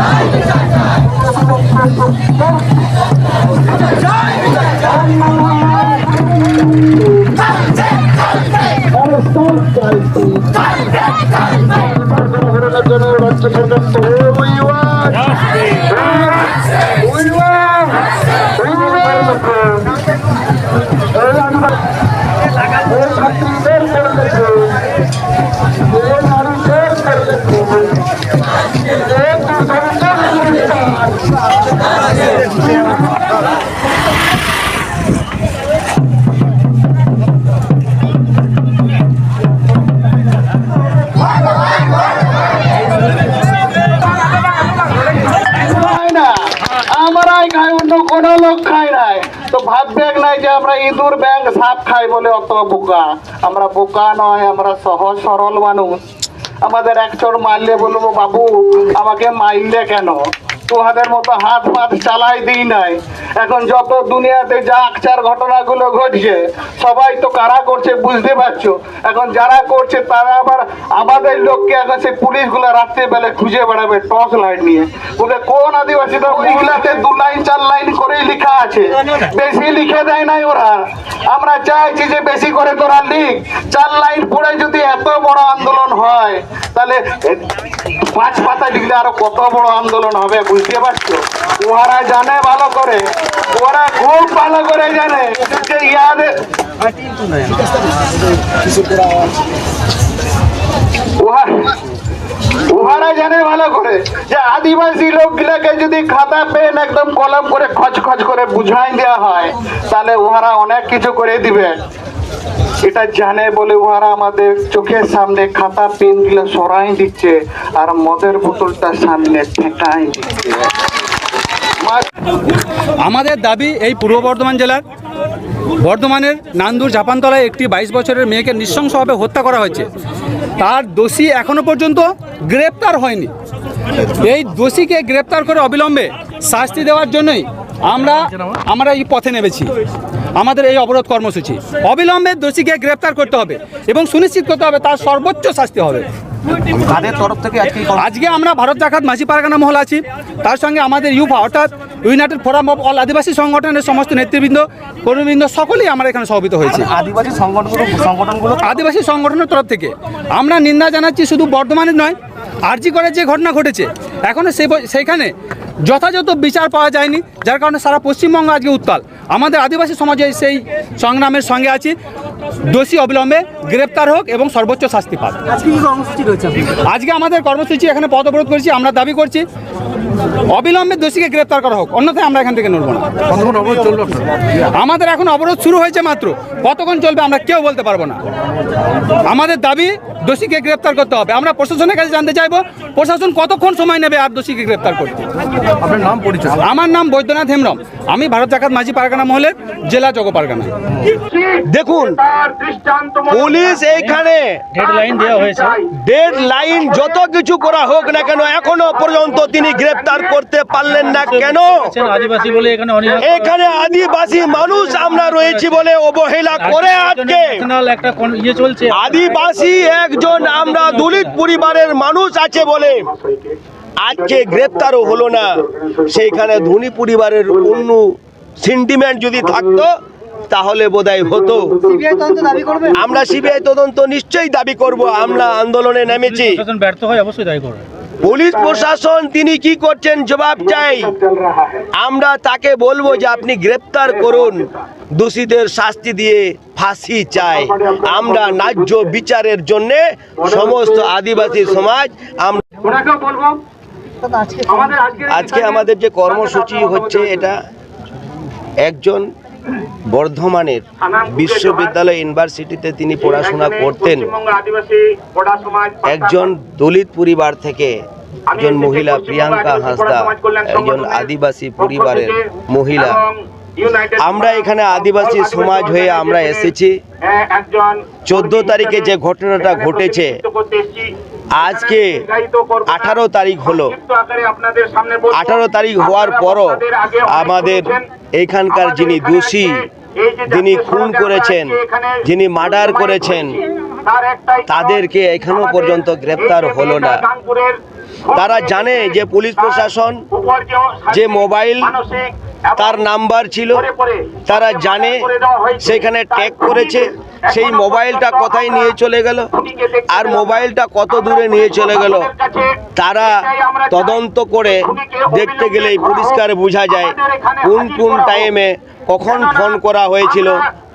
খাই আমরা ইঁদুর ব্যাং সাপ খাই বলে অত বোকা। আমরা বোকা নয়, আমরা সহজ সরল মানুষ। আমাদের এক চোর মারলে বলব, বাবু, আমাকে মারলে কেন? তোহাদের মতো হাত পাত চালাই দিই নাই। এখন যত দুনিয়াতে যা আকচার ঘটনাগুলো ঘটছে, সবাই তো কারা করছে বুঝতে পারছ? এখন যারা করছে, তারা আবার আমাদের লোককে এখন সেই পুলিশগুলো রাত্রে বেলা খুঁজে বেড়াবে টর্চ লাইট নিয়ে। বলে, কোন আদিবাসীটা ওইগুলাতে দু লাইন, চার লাইন করেই লেখা আছে। বেশি লিখে দেয় নাই ওরা। আমরা চাইছি যে বেশি করে তোরা লিখ। চার লাইন পড়ে যদি এত বড় আন্দোলন হয়, তাহলে পাঁচ পাতা লিখলে আরও কত বড় আন্দোলন হবে, বুঝতে পারছ? ওরা জানে ভালো করে ওরা খুব ভালো করে জানে। যে ইয়াদের উহা- উহারা জানে ভালো করে যে আদিবাসী লোকগুলাকে যদি খাতা, পেন একদম কলম করে খচ খচ করে বুঝাই দেওয়া হয়, তাহলে উহারা অনেক কিছু করে দিবে। এটা জানে বলে উহারা আমাদের চোখের সামনে খাতা পেনগুলো সরাই দিচ্ছে আর মদের বোতলটা সামনে ঠেকাই দিচ্ছে। আমাদের দাবি এই পূর্ব বর্ধমান জেলার বর্ধমানের নান্দুর জাপানতলায় একটি বাইশ বছরের মেয়েকে নৃশংসভাবে হত্যা করা হয়েছে। তার দোষী এখনও পর্যন্ত গ্রেপ্তার হয়নি। এই দোষীকে গ্রেপ্তার করে অবিলম্বে শাস্তি দেওয়ার জন্যই আমরা আমরা এই পথে নেমেছি। আমাদের এই অবরোধ কর্মসূচি। অবিলম্বে দোষীকে গ্রেপ্তার করতে হবে এবং সুনিশ্চিত করতে হবে তার সর্বোচ্চ শাস্তি হবে। তাদের তরফ থেকে আজকে আজকে আমরা ভারত জাকাত মাঝি পারগানা মহল আছি। তার সঙ্গে আমাদের ইউফা অর্থাৎ united forum of all Adivasi সংগঠনের সমস্ত নেতৃবৃন্দ কর্মীবৃন্দ সকলেই আমরা এখানে সমবেত হয়েছি। আদিবাসী সংগঠনগুলো সংগঠনগুলো আদিবাসী সংগঠনের তরফ থেকে আমরা নিন্দা জানাচ্ছি শুধু বর্ধমানের নয় আরজি করে যে ঘটনা ঘটেছে এখনও সে সেইখানে যথাযথ বিচার পাওয়া যায়নি যার কারণে সারা পশ্চিমবঙ্গ আজকে উত্তাল। আমাদের আদিবাসী সমাজে সেই সংগ্রামের সঙ্গে আছি। দোষী অবিলম্বে গ্রেপ্তার হোক এবং সর্বোচ্চ শাস্তি পাক। আজকে আমাদের কর্মসূচি এখানে পথ অবরোধ করেছি আমরা দাবি করছি অবিলম্বে দোষীকে গ্রেপ্তার করা হোক অন্যথায় আমরা এখান থেকে নড়বো না? আমাদের এখন অবরোধ শুরু হয়েছে মাত্র কতক্ষণ চলবে আমরা কেউ বলতে পারব না। আমাদের দাবি দোষীকে গ্রেপ্তার করতে হবে। আমরা প্রশাসনের কাছে জানতে চাইব প্রশাসন কতক্ষণ সময় নেবে আর দোষীকে গ্রেপ্তার করতে? আপনার নাম পরিচয়? আমার নাম বৈদ্যনাথ হেমরম আমি ভারত জাকাত মাঝি পারগানা মহলের জেলা জগ পারগানা দেখুন পুলিশ এইখানে ডেড লাইন যত কিছু করা হোক না কেন এখনও পর্যন্ত তিনি গ্রেপ্তার করতে পারলেন না কেন? আদিবাসী এখানে আদিবাসী মানুষ আমরা রয়েছি বলে অবহেলা করে আজকে আদিবাসী একজন আমরা দলিত পরিবারের মানুষ আছে বলে আজকে গ্রেপ্তারও হলো না। সেইখানে ধনী পরিবারের অন্য সেন্টিমেন্ট যদি থাকতো তাহলে বোধহয় হতো। আমরা সিবিআই তদন্ত নিশ্চয়ই দাবি করব আমরা আন্দোলনে নেমেছি। ব্যর্থ হয় অবশ্যই করবে। পুলিশ প্রশাসন তিনি কি করছেন জবাব চাই। আমরা তাকে বলব যে আপনি গ্রেপ্তার করুন। দোষীদের শাস্তি দিয়ে ফাঁসি চাই। আমরা ন্যায্য বিচারের জন্য সমস্ত আদিবাসী সমাজ আমরা আজকে আমাদের যে কর্মসূচি হচ্ছে এটা একজন বর্ধমানের বিশ্ববিদ্যালয় ইউনিভার্সিটিতে তিনি পড়াশোনা করতেন। একজন দলিত পরিবার থেকে একজন মহিলা প্রিয়াঙ্কা হাসদা একজন আদিবাসী পরিবারের মহিলা। আমরা এখানে আদিবাসী সমাজ হয়ে আমরা এসেছি। চোদ্দ তারিখে যে ঘটনাটা ঘটেছে আজকে আঠারো তারিখ হলো। আঠারো তারিখ হওয়ার পরও আমাদের এখানকার যিনি দোষী যিনি খুন করেছেন যিনি মার্ডার করেছেন তাদেরকে এখনও পর্যন্ত গ্রেপ্তার হলো না। তারা জানে যে পুলিশ প্রশাসন যে মোবাইল তার নাম্বার ছিল তারা জানে সেখানে ট্যাগ করেছে সেই মোবাইলটা কোথায় নিয়ে চলে গেল? আর মোবাইলটা কত দূরে নিয়ে চলে গেল? তারা তদন্ত করে দেখতে গেলেই পরিষ্কার বোঝা যায় কোন কোন টাইমে কখন ফোন করা হয়েছিল।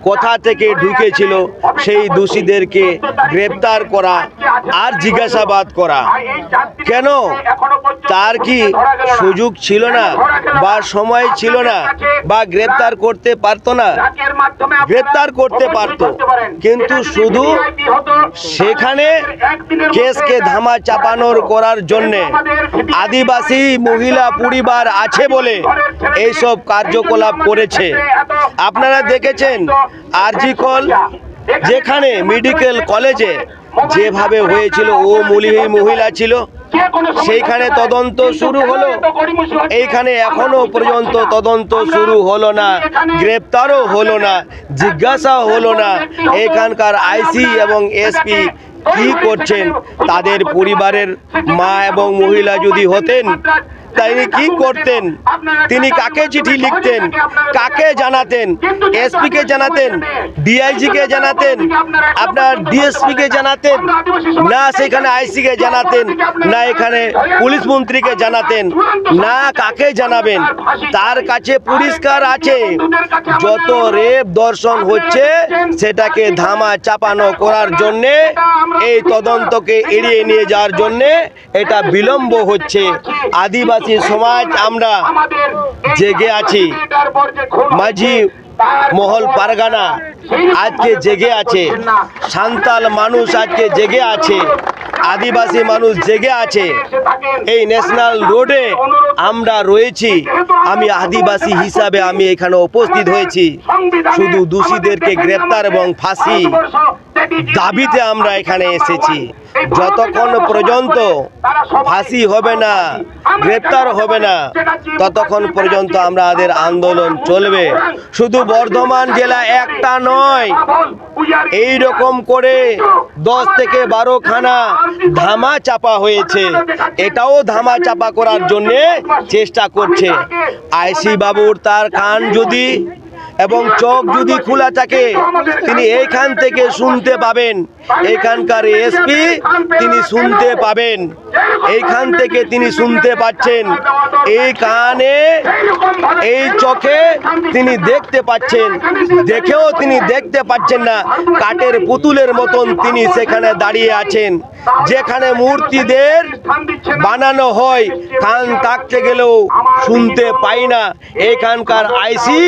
কোথা থেকে ঢুকেছিল সেই দোষীদেরকে গ্রেপ্তার করা আর জিজ্ঞাসাবাদ করা। কেন? তার কি সুযোগ ছিল না বা সময় ছিল না বা গ্রেপ্তার করতে পারতো না? গ্রেপ্তার করতে পারত। কিন্তু শুধু সেখানে কেসকে ধামা চাপানোর করার জন্যে আদিবাসী মহিলা পরিবার আছে বলে এইসব কার্যকলাপ করেছে। আপনারা দেখেছেন আরজিকল যেখানে মেডিকেল কলেজে যেভাবে হয়েছিল, ও মুলি মহিলা ছিল, সেইখানে তদন্ত শুরু হলো। এইখানে এখনও পর্যন্ত তদন্ত শুরু হলো না, গ্রেপ্তারও হলো না, জিজ্ঞাসাও হলো না, এখানকার আইসি এবং এসপি কি করছেন, তাদের পরিবারের মা এবং মহিলা যদি হতেন তিনি কি করতেন? তিনি কাকে চিঠি লিখতেন? কাকে জানাতেন? এসপি কে জানাতেন? ডিআইজি কে জানাতেন? আপনার ডিএসপি কে জানাতেন? না সেখানে আইসি কে জানাতেন না এখানে পুলিশ মন্ত্রীকে জানাতেন না কাকে জানাবেন? তার কাছে পরিষ্কার আছে। যত রেপ দর্শন হচ্ছে সেটাকে ধামা চাপানো করার জন্যে এই তদন্তকে এড়িয়ে নিয়ে যাওয়ার জন্যে এটা বিলম্ব হচ্ছে। আদিবাসী সমাজ আমরা জেগে আছি। মাঝি মহল পারগানা আজকে জেগে আছে। সান্তাল মানুষ আজকে জেগে আছে। আদিবাসী মানুষ জেগে আছে। এই ন্যাশনাল রোডে আমরা রয়েছি। আমি আদিবাসী হিসাবে আমি এখানে উপস্থিত হয়েছি। শুধু দোষীদেরকে গ্রেপ্তার এবং ফাঁসি দাবিতে আমরা এখানে এসেছি। যতক্ষণ পর্যন্ত ফাঁসি হবে না, গ্রেপ্তার হবে না, ততক্ষণ পর্যন্ত আমরা আমাদের আন্দোলন চলবে। শুধু বর্ধমান জেলা একটা নয় এই রকম করে দশ থেকে বারো খানা ধামা চাপা হয়েছে। এটাও ধামা চাপা করার জন্যে চেষ্টা করছে। আইসি বাবুর তার কান যদি এবং চোখ যদি খোলা থাকে, তিনি এইখান থেকে শুনতে পাবেন। এখানকার এসপি তিনি শুনতে পাবেন। এইখান থেকে তিনি শুনতে পাচ্ছেন। এই কানে, এই চোখে তিনি দেখতে পাচ্ছেন। দেখেও তিনি দেখতে পাচ্ছেন না। কাঠের পুতুলের মতন তিনি সেখানে দাঁড়িয়ে আছেন। যেখানে মূর্তিদের বানানো হয়, কান থাকতে গেলেও শুনতে পাই না। এখানকার আইসি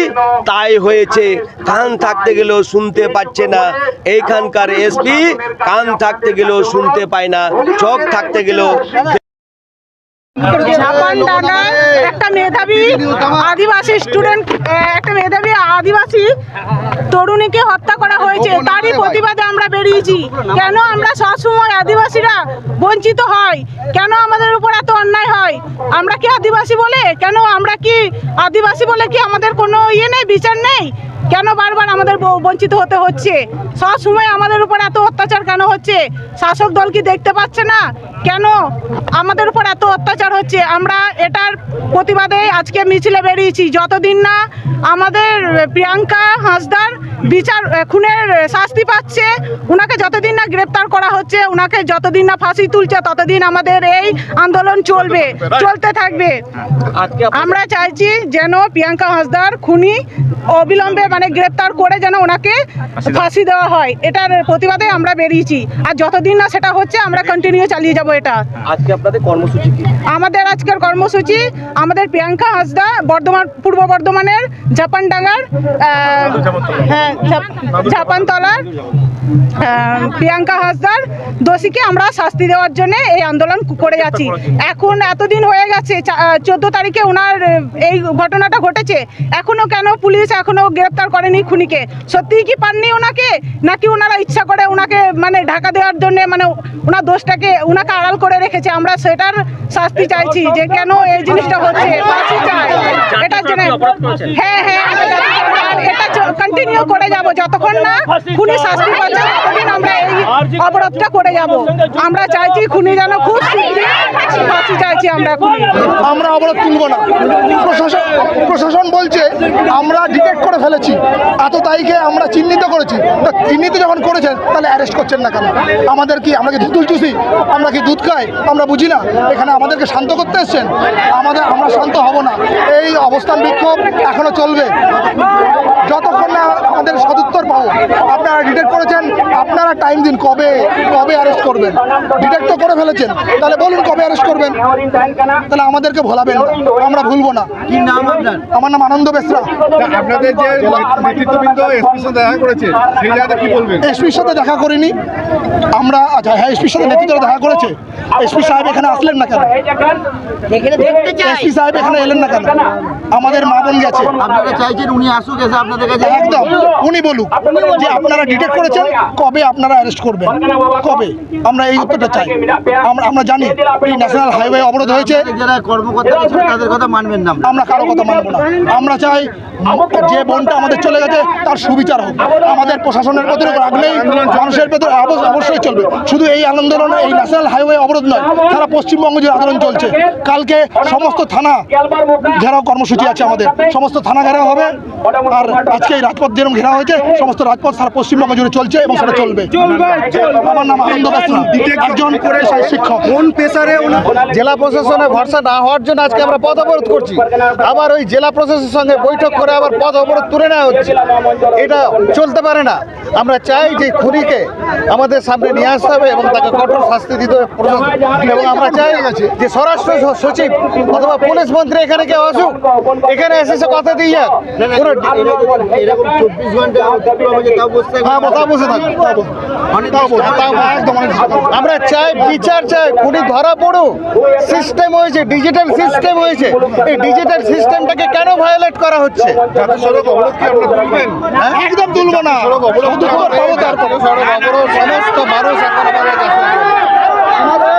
তাই হয়েছে। কান থাকতে গেলেও শুনতে পাচ্ছে না। এইখানকার এসপি কান থাকতে গেলেও শুনতে পায় না। চোখ থাকতে গেলেও একটা মেধাবী আদিবাসী স্টুডেন্ট একটা মেধাবী আদিবাসী তরুণীকে হত্যা করা হয়েছে। তারই প্রতিবাদে আমরা বেরিয়েছি। কেন আমরা সবসময় আদিবাসীরা বঞ্চিত হয়? কেন আমাদের উপর এত অন্যায় হয়? আমরা কি আদিবাসী বলে? কেন আমরা কি আদিবাসী বলে কি আমাদের কোনো ইয়ে নেই বিচার নেই? কেন বারবার আমাদের বঞ্চিত হতে হচ্ছে? সব সময় আমাদের উপর এত অত্যাচার কেন হচ্ছে? শাসক দল কি দেখতে পাচ্ছে না? কেন আমাদের উপর এত অত্যাচার হচ্ছে? আমরা এটার প্রতিবাদে আজকে মিছিলে বেরিয়েছি। যতদিন না আমাদের প্রিয়াঙ্কা হাঁসদার বিচার খুনের শাস্তি পাচ্ছে। ওনাকে যতদিন না গ্রেপ্তার করা হচ্ছে ওনাকে যতদিন না ফাঁসি তুলছে ততদিন আমাদের এই আন্দোলন চলবে চলতে থাকবে। আমরা চাইছি যেন প্রিয়াঙ্কা হাঁসদার খুনি অবিলম্বে মানে গ্রেপ্তার করে যেন ওনাকে ফাঁসি দেওয়া হয়। এটার প্রতিবাদে আমরা বেরিয়েছি। আর যতদিন না সেটা হচ্ছে আমরা কন্টিনিউ চালিয়ে যাব এটা। আজকে আপনাদের কর্মসূচি কি? আমাদের আজকের কর্মসূচি আমাদের প্রিয়াঙ্কা হাসদা বর্ধমান পূর্ব বর্ধমানের জাপানডাঙ্গার হ্যাঁ জাপ- প্রিয়াঙ্কা হাসদার দোষীকে আমরা শাস্তি দেওয়ার জন্য এই আন্দোলন করে যাচ্ছি। এখন এতদিন হয়ে গেছে চোদ্দ তারিখে ওনার এই ঘটনাটা ঘটেছে। এখনও কেন পুলিশ এখনও গ্রেপ্তার করেনি খুনিকে? সত্যিই কি পাননি ওনাকে নাকি ওনারা ইচ্ছা করে ওনাকে মানে ঢাকা দেওয়ার জন্য মানে ওনার দোষটাকে ওনাকে আড়াল করে রেখেছে? আমরা সেটার শাস্তি চাইছি যে কেন এই জিনিসটা হচ্ছে হ্যাঁ হ্যাঁ। কন্টিনিউ করে যাব। যতক্ষণ না খুনি শাস্তি পাচ্ছে, ততদিন আমরা এই অবরোধটা করে যাব। আমরা চাইছি খুনি যেন খুব ফাঁসি চাইছি আমরা খুনি। আমরা অবরোধ তুলব না। প্রশাসন প্রশাসন বলছে, আমরা ডিটেক্ট করে ফেলেছি। এত তারিখে আমরা চিহ্নিত করেছি। তা চিহ্নিত যখন করেছেন, তাহলে অ্যারেস্ট করছেন না কেন? আমাদের কি, আমরা কি দুধ চুষি? আমরা কি দুধ খাই? আমরা বুঝি না। এখানে আমাদেরকে শান্ত করতে এসছেন। আমাদের, আমরা শান্ত হব না। এই অবস্থান বিক্ষোভ এখনও চলবে যতক্ষণ না আমাদের সদুত্তর পাবো আপনারা ডিটেক্ট করেছেন আপনারা টাইম দিন কবে কবে অ্যারেস্ট করবেন? ডিটেক্ট তো করে ফেলেছেন। তাহলে বলুন কবে অ্যারেস্ট করবেন? তাহলে আমাদেরকে ভোলাবেন। আমরা ভুলবো না। কি নাম আপনার? আমার নাম আনন্দ বেসরা। আপনাদের যে নেতৃত্ববৃন্দ এসপির সাথে দেখা করেছে সেই জায়গাতে কি বলবেন? এসপির সাথে দেখা করিনি। আমরা আচ্ছা হ্যাঁ এসপির সাথে নেতৃত্ব দেখা করেছে। এসপি সাহেব এখানে আসলেন না কেন? এসপি সাহেব এখানে এলেন না কেন? আমাদের মা বোন গেছে আপনারা চাইছেন উনি আসুক এসে আপনাদের কাছে একদম। উনি বলুক যে আপনারা ডিটেক্ট করেছেন কবে আপনারা অ্যারেস্ট করবেন। কবে? আমরা এই উত্তরটা চাই। আমরা আমরা জানি এই ন্যাশনাল হাইওয়ে অবরোধ হয়েছে। যারা কর্মকর্তা তাদের কথা মানবেন না আমরা কারও কথা মানব না। আমরা চাই যে বনটা আমাদের চলে গেছে, তার সুবিচার হোক। আমাদের প্রশাসনের রাগ নেই মানুষের ভেতরে অবশ্য- অবশ্যই চলবে। শুধু এই আন্দোলন, এই ন্যাশনাল হাইওয়ে অবরোধ নয়, সারা পশ্চিমবঙ্গ যে আন্দোলন চলছে, কালকে সমস্ত থানা ঘেরাও কর্মসূচি আছে আমাদের। সমস্ত থানা ঘেরাও হবে। আর আজকে এই রাজপথ যেরকম ঘেরা হয়েছে, সমস্ত রাজপথ সারা পশ্চিমবঙ্গ জুড়ে চলছে এবং সেটা চলবে। আমার নাম আনন্দ বেসরা একজন পেশায় শিক্ষক। কোন পেশারে জেলা প্রশাসনে ভরসা না হওয়ার জন্য আজকে আমরা পথ অবরোধ করছি। আবার ওই জেলা প্রশাসনের সঙ্গে বৈঠক করে আবার পথ অবরোধ তুলে নেওয়া হচ্ছে। এটা চলতে পারে না। আমরা চাই যে খুনিকে আমাদের সামনে নিয়ে আসতে হবে এবং তাকে কঠোর শাস্তি দিতে হবে। এবং আমরা চাই যে স্বরাষ্ট্র সচিব অথবা পুলিশ মন্ত্রী এখানে কেউ আসুক। এখানে এসে সে কথা দিয়ে যাক। কোনো। হ্যাঁ বসে আমরা চাই বিচার চাই, খুনি ধরা পড়ো সিস্টেম হয়েছে ডিজিটাল সিস্টেম হয়েছে। এই ডিজিটাল সিস্টেমটাকে কেন ভায়োলেট করা হচ্ছে? তুলবেন একদম তুলবো না। সমস্ত মানুষ এখন আমাদের